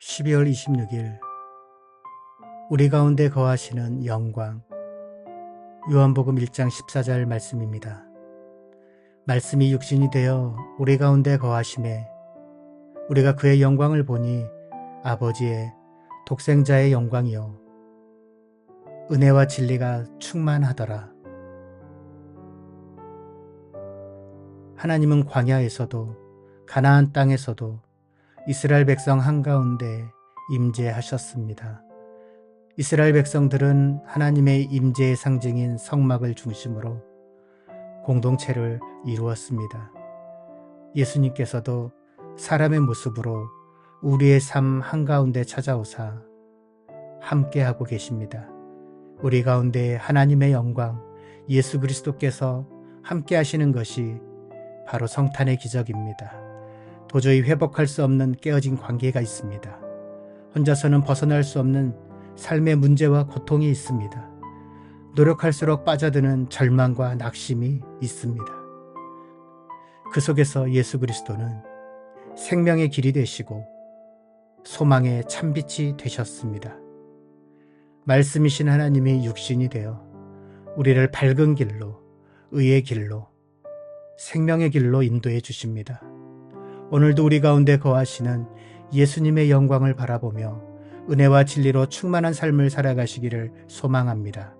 12월 26일 우리 가운데 거하시는 영광 요한복음 1장 14절 말씀입니다. 말씀이 육신이 되어 우리 가운데 거하심에 우리가 그의 영광을 보니 아버지의 독생자의 영광이요 은혜와 진리가 충만하더라. 하나님은 광야에서도 가나안 땅에서도 이스라엘 백성 한가운데 임재하셨습니다. 이스라엘 백성들은 하나님의 임재의 상징인 성막을 중심으로 공동체를 이루었습니다. 예수님께서도 사람의 모습으로 우리의 삶 한가운데 찾아오사 함께하고 계십니다. 우리 가운데 하나님의 영광, 예수 그리스도께서 함께 하시는 것이 바로 성탄의 기적입니다. 도저히 회복할 수 없는 깨어진 관계가 있습니다. 혼자서는 벗어날 수 없는 삶의 문제와 고통이 있습니다. 노력할수록 빠져드는 절망과 낙심이 있습니다. 그 속에서 예수 그리스도는 생명의 길이 되시고 소망의 참빛이 되셨습니다. 말씀이신 하나님이 육신이 되어 우리를 밝은 길로, 의의 길로, 생명의 길로 인도해 주십니다. 오늘도 우리 가운데 거하시는 예수님의 영광을 바라보며 은혜와 진리로 충만한 삶을 살아가시기를 소망합니다.